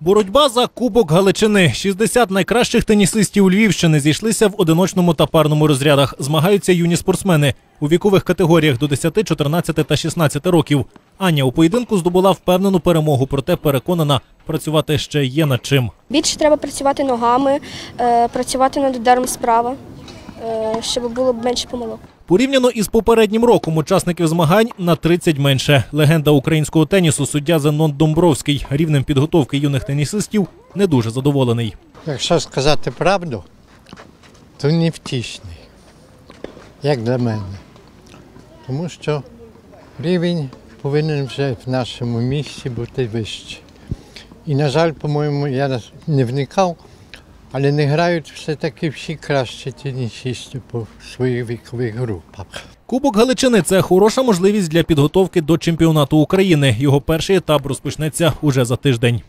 Боротьба за Кубок Галичини. 60 найкращих тенісистів Львівщини зійшлися в одиночному та парному розрядах. Змагаються юні спортсмени у вікових категоріях до 10, 14 та 16 років. Аня у поєдинку здобула впевнену перемогу, проте переконана, працювати ще є над чим. Більше треба працювати ногами, е, працювати над ударом справа, е, щоб було менше помилок. Порівняно із попереднім роком учасників змагань на 30 менше. Легенда українського тенісу суддя Зенон Домбровський рівнем підготовки юних тенісистів не дуже задоволений. Якщо сказати правду, то невтішний, як для мене. Тому що рівень повинен вже в нашому місті бути вищий. І, на жаль, по-моєму, я не вникав, але не грають все-таки всі краще тенісісти по своїх вікових групах. Кубок Галичини це хороша можливість для підготовки до чемпіонату України. Його перший етап розпочнеться уже за тиждень.